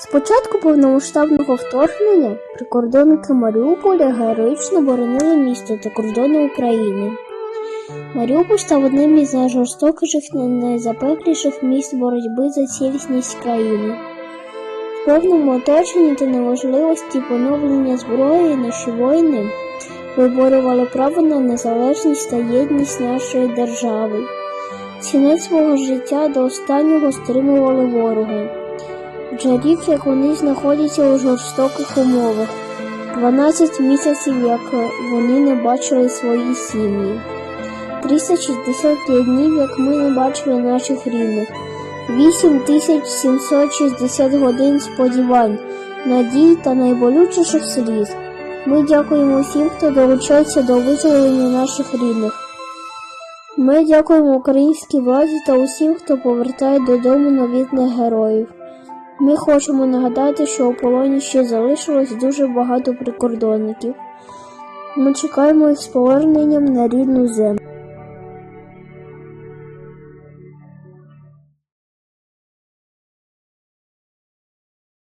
Спочатку повномасштабного вторгнення прикордонники Маріуполя героїчно боронили місто та кордони України. Маріуполь став одним із найжорстокіших та найзапекліших місць боротьби за цілісність країни. В повному оточенні та неможливості поновлення зброї наші воїни виборювали право на незалежність та єдність нашої держави. Цінець свого життя до останнього стримували ворога. Вже рік, як вони знаходяться у жорстоких умовах, 12 місяців, як вони не бачили свої сім'ї, 365 днів, як ми не бачили наших рідних, 8760 годин сподівань, надій та найболючіших сліз. Ми дякуємо всім, хто долучається до визволення наших рідних. Ми дякуємо українській владі та усім, хто повертає додому новітних героїв. Ми хочемо нагадати, що у полоні ще залишилось дуже багато прикордонників. Ми чекаємо їх з поверненням на рідну землю.